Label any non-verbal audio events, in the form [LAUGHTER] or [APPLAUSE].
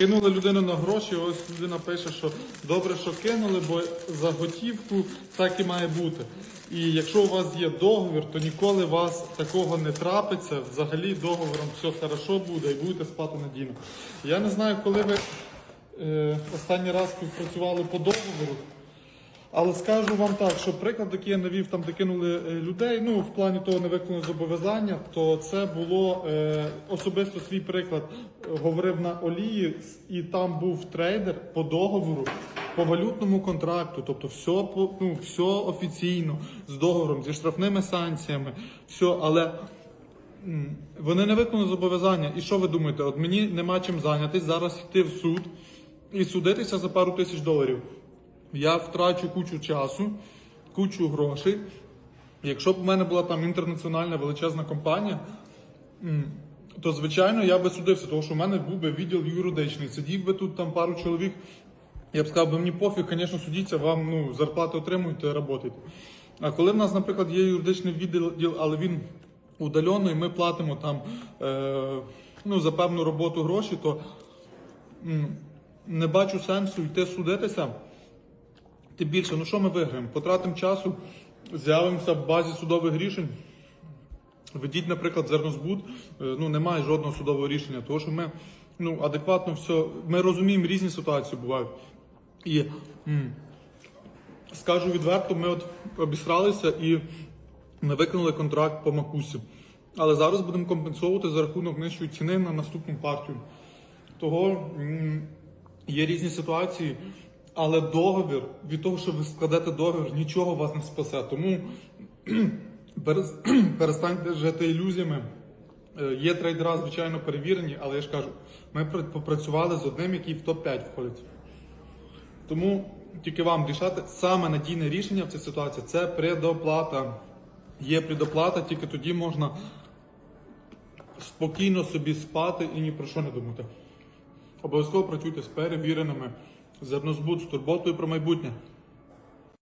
Кинули людину на гроші, ось людина пише, що добре, що кинули, бо за готівку так і має бути. І якщо у вас є договір, то ніколи вас такого не трапиться. Взагалі договором все хорошо буде і будете спати надійно. Я не знаю, коли ви е, останній раз співпрацювали по договору. Але скажу вам так, що приклад, який я навів, там де кинули е, людей, ну в плані того не невиконаного зобов'язання, то це було е, особисто свій приклад. Говорив на олії, і там був трейдер по договору, по валютному контракту, тобто все ну все офіційно з договором, зі штрафними санкціями, все, але. Вони не виконали зобов'язання. І що ви думаєте? От мені нема чим зайнятись, зараз йти в суд і судитися за пару тисяч доларів. Я втрачу кучу часу, кучу грошей. Якщо б в мене була там інтернаціональна величезна компанія, то звичайно я би судився, тому що в мене був би відділ юридичний. Сидів би тут там пару чоловік. Я б сказав, би мені пофіг, звісно, судіться, вам ну, зарплату отримуєте, працюєте. А коли в нас, наприклад, є юридичний відділ, але він удалено, і ми платимо там е, ну, за певну роботу гроші, то м, не бачу сенсу йти судитися. Тим більше, ну що ми виграємо? Потратимо часу, з'явимося в базі судових рішень. Ведіть, наприклад, зернозбут, е, ну немає жодного судового рішення, тому що ми ну, адекватно все. Ми розуміємо, різні ситуації бувають. І м, скажу відверто, ми от обісралися і ми виконали контракт по Макусі. Але зараз будемо компенсовувати за рахунок нижчої ціни на наступну партію. Того м, є різні ситуації, але договір від того, що ви складете договір, нічого вас не спасе. Тому [CLEARS THROAT] [CLEARS THROAT] перестаньте жити ілюзіями. Е, Є трейдера, звичайно, перевірені, але я ж кажу, ми попрацювали з одним, який в топ-5 входить. Тому тільки вам рішати саме надійне рішення в цій ситуації це предоплата. Є предоплата, тільки тоді можна спокійно собі спати і ні про що не думати. Обов'язково працюйте з перевіреними зернозбут з турботою про майбутнє.